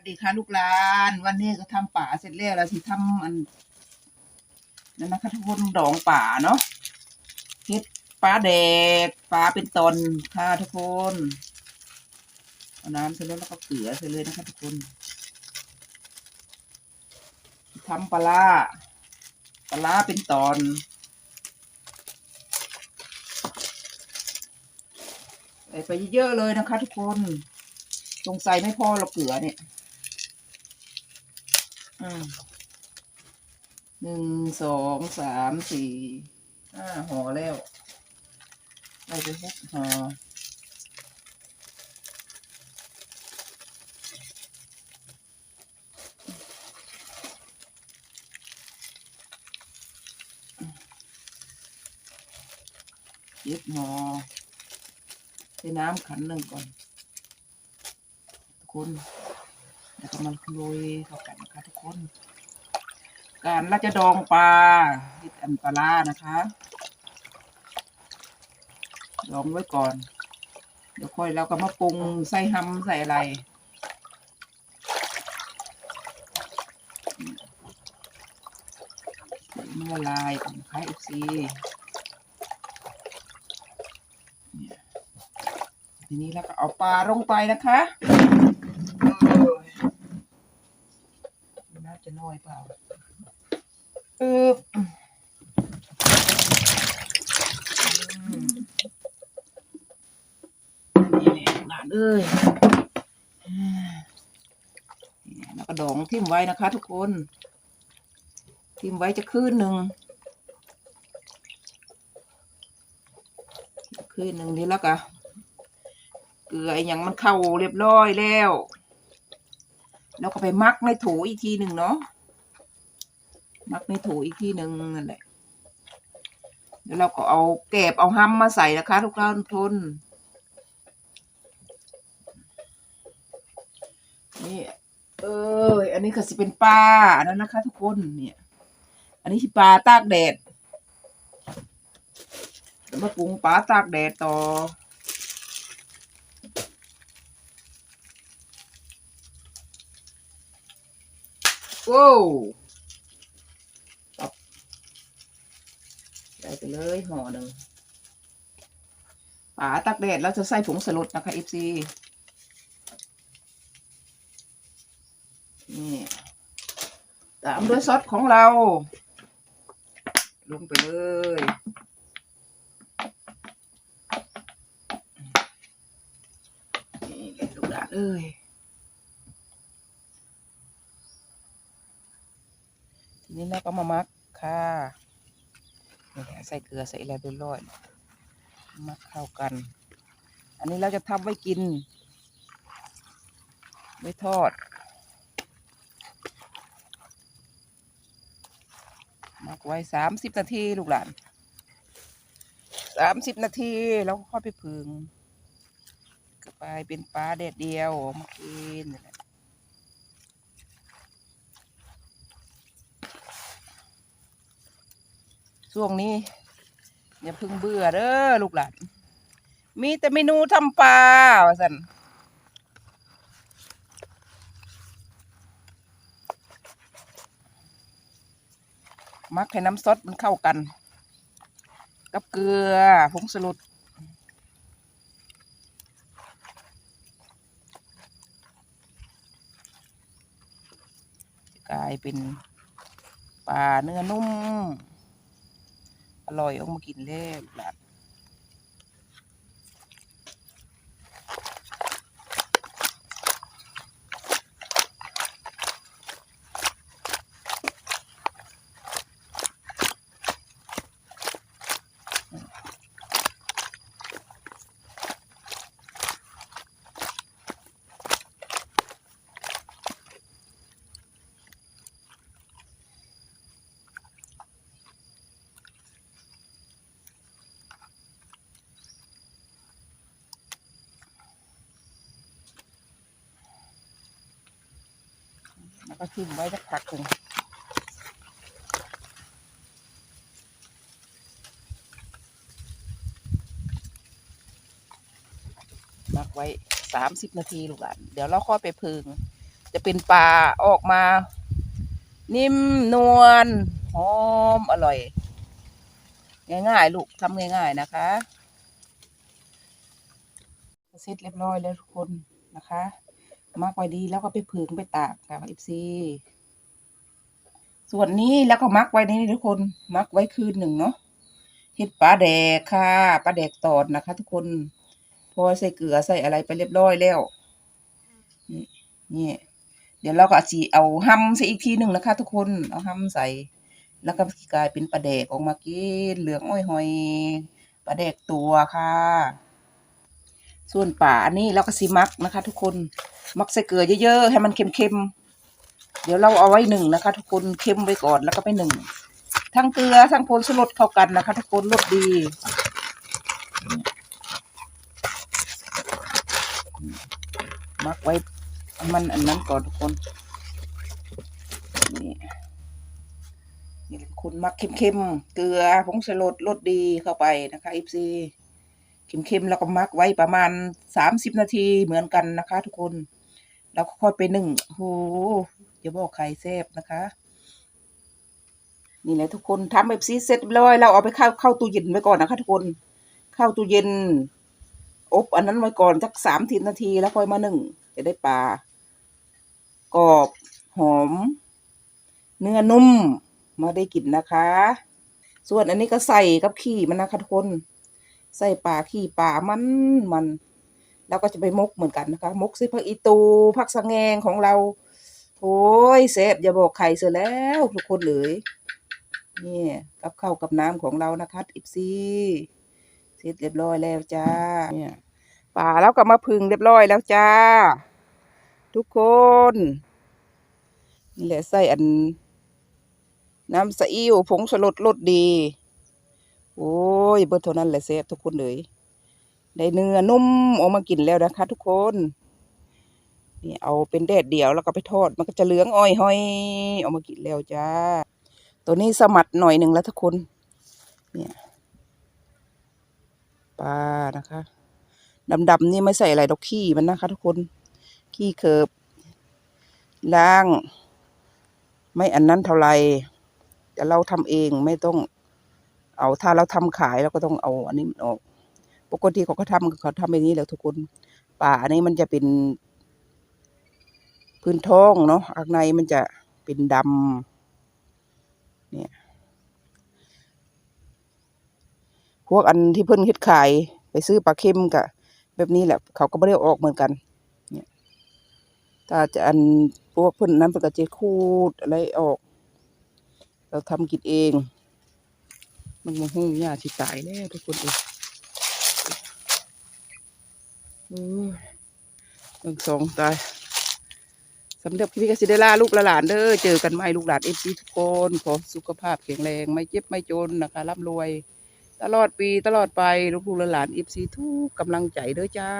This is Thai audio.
วัสดีค่ะลูกหลาน วันนี้ก็ทำป่าเสร็จแล้วเราที่ทำอันนั่นนะคะทุกคนดองป่าเนาะเฮ็ดปลาแดกปลาเป็นตอนค่ะทุกคนเอาน้ำเสร็จแล้วแล้วก็เกลือเสร็จเลยนะคะทุกคนทำปลาปลาเป็นตอนใส่ไปเยอะๆเลยนะคะทุกคน สงสัยไม่พอเราเกลือเนี่ย หนึ่งสองสามสี่ห้าห่อแล้วได้ไปหกห่อเจ็ดห่อใส่น้ำขันหนึ่งก่อน ทุกคน แล้วก็มันโรยเข้ากันนะคะทุกคน การเราจะดองปลาเฮ็ดอันปลาร้านะคะดองไว้ก่อน เดี๋ยวค่อยเราก็มาปรุงใส่หำใส่อะไรมันละลายกันนะคะเอฟซีทีนี้เราก็เอาปลาลงไปนะคะเออน่า จะน้อยเปล่าเอออืมนี่แหละหลานเอ้ยนี่แล้วก็ดองทิ่มไว้นะคะ ทุกคน ทิ่มไว้จะคืนหนึ่งคืนหนึ่งนี้แล้วก็เกลืออหย่างมันเข้าเรียบร้อยแล้ว แล้วก็ไปมักในโถอีกทีหนึ่งเนาะมักในโถอีกทีหนึ่งนั่นแหละแล้วเราก็เอาแกบเอาห้ำมาใส่นะคะ ทุกท่านทุกคนนี่เอออันนี้ก็สิเป็นปลาอันนั้นนะคะ ทุกคนเนี่ย อันนี้คือปลาตากแดดแล้วมาปรุงปลาตากแดดต่อ โว้วตับใส่ไปเลยห่อหนึ่งปลาตักแดดแล้วจะใส่ผงสลดนะคะ FC นี่ตามด้วยซอสของเรา ลงไปเลยนี่ลูกหลานเอ้ย ทีนี้เราก็มามักค่ะนี่ใส่เกลือใส่อะไรเรียบร้อยมักเข้ากัน อันนี้เราจะทำไว้กิน ไว้ทอด มักไว้สามสิบนาทีลูกหลานสามสิบนาทีแล้วค่อยไปผึงก็ไปเป็นปลาแดดเดียวมากินนี่แหละ ช่วงนี้อย่าพึ่งเบื่อเด้อลูกหลานมีแต่เมนูทำปลาว่าสันมักให้น้ำซอสมันเข้ากัน กับเกลือผงสลุดกลายเป็นปลาเนื้อนุ่ม อร่อยออกมากินแล่ลูกหลา แล้วก็ทิ้งไว้สักพักหนึ่งมักไว้สามสิบนาทีลูกหลานเดี๋ยวเราค่อยไปพึง จะเป็นปลาออกมา นิ่มนวลหอมอร่อย ง่ายๆ ลูกทำง่าย ๆ นะคะเสร็จเรียบร้อยแล้วทุกคนนะคะ มากไว้ดีแล้วก็ไปผึ่งไปตากค่ะเอฟซีส่วนนี้แล้วก็มักไว้ในนี้ทุกคน มักไว้คืนหนึ่งเนาะเห็ดปลาแดกค่ะปลาแดกตอดนะคะ ทุกคน พอใส่เกลือใส่อะไรไปเรียบร้อยแล้วนี่นี่เดี๋ยวเราก็จีเอาห้ำใส่อีกทีหนึ่งนะคะ ทุกคนเอาห้ำใส่ แล้วก็กลายเป็นปลาแดกออกมากินเหลืองอ้อยหอยปลาแดกตัวค่ะ ส่วนป่าอันนี้เราก็สิมักนะคะ ทุกคนมักใส่เกลือเยอะๆให้มันเค็มๆเดี๋ยวเราเอาไว้หนึ่งนะคะ ทุกคนเค็มไว้ก่อนแล้วก็ไปหนึ่งทั้งเกลือทั้งผงชูรสเข้ากันนะคะ ทุกคนรสดีมักไว้มันอันนั้นก่อนทุกคนนี่นี่คุณมักเค็มๆเกลือผงชูรสรสดีเข้าไปนะคะอีซี เค็มๆแล้วก็มักไว้ประมาณสามสิบนาทีเหมือนกันนะคะ ทุกคน แล้วก็ค่อยไปนึ่งโหอย่าบอกใครแซ่บนะคะ นี่แหละทุกคนทำแบบซีเสร็จเรียบร้อยเราเอาไปเข้าเข้าตู้เย็นไว้ก่อนนะคะ ทุกคน เข้าตู้เย็น อบอันนั้นไว้ก่อนสักสามสิบนาทีแล้วค่อยมานึ่งจะได้ปลากรอบหอม เนื้อนุ่มมาได้กินนะคะ ส่วนอันนี้ก็ใส่กับขี้มันนะคะทุกคน ใส่ปลาขี้ปลามันมัน แล้วก็จะไปมกเหมือนกันนะคะ มกใส่ผักอีตูผักสะแงงของเราโอ้ยเซฟอย่าบอกใครเสียแล้วทุกคนเลยนี่กับข้าวกับน้ำของเรานะคะอิฟซีเสร็จเรียบร้อยแล้วจ้าเนี่ยปลาแล้วก็มาพึ่งเรียบร้อยแล้วจ้า ทุกคนนี่แหละใส่อันน้ำสะอิวผงสลดรสดี โอ้ยเบิดเท่านั้นแหละเซฟทุกคนเลยได้เนื้อนุ่มออกมากินแล้วนะคะ ทุกคนนี่เอาเป็นแดดเดียวแล้วก็ไปทอด มันก็จะเหลืองอ้อยห้อยออกมากินแล้วจ้า ตัวนี้สมัดหน่อยหนึ่งแล้วทุกคน เนี่ยปลานะคะดำๆนี่ไม่ใส่อะไรดอกขี้มันนะคะ ทุกคนขี้เคิบล้าง ไม่อันนั้นเท่าไหร่แต่เราทำเองไม่ต้อง เอาถ้าเราทำขายเราก็ต้องเอาอันนี้มันออกปกติเขาก็ทำเขาทำแบบนี้แหล้วทุกคนป่าอันนี้มันจะเป็นพื้นท้องเนาะข้างในมันจะเป็นดำเนี่ย พวกอันที่เพิ่นเฮ็ดขาย ไปซื้อปลาเค็มกะแบบนี้แหละ เขาก็ไม่ได้ออกเหมือนกัน เนี่ยถ้าจะอันพวกเพิ่นนั้นเพิ่นก็จะคูดอะไรออก เราทำกินเอง มันมาหุ้งยาสิตายแล้วทุกคนเองโอ้ยหนึ่งสองตายสำหรับพี่กสิได้ลาลูกหลานเด้อเจอกันใหม่ลูกหลานเอฟซีทุกคนขอสุขภาพแข็งแรง ไม่เจ็บไม่จนนะคะร่ำรวย ตลอดปีตลอดไปลูกหลานเอฟซีทุกกำลังใจเด้อจ้า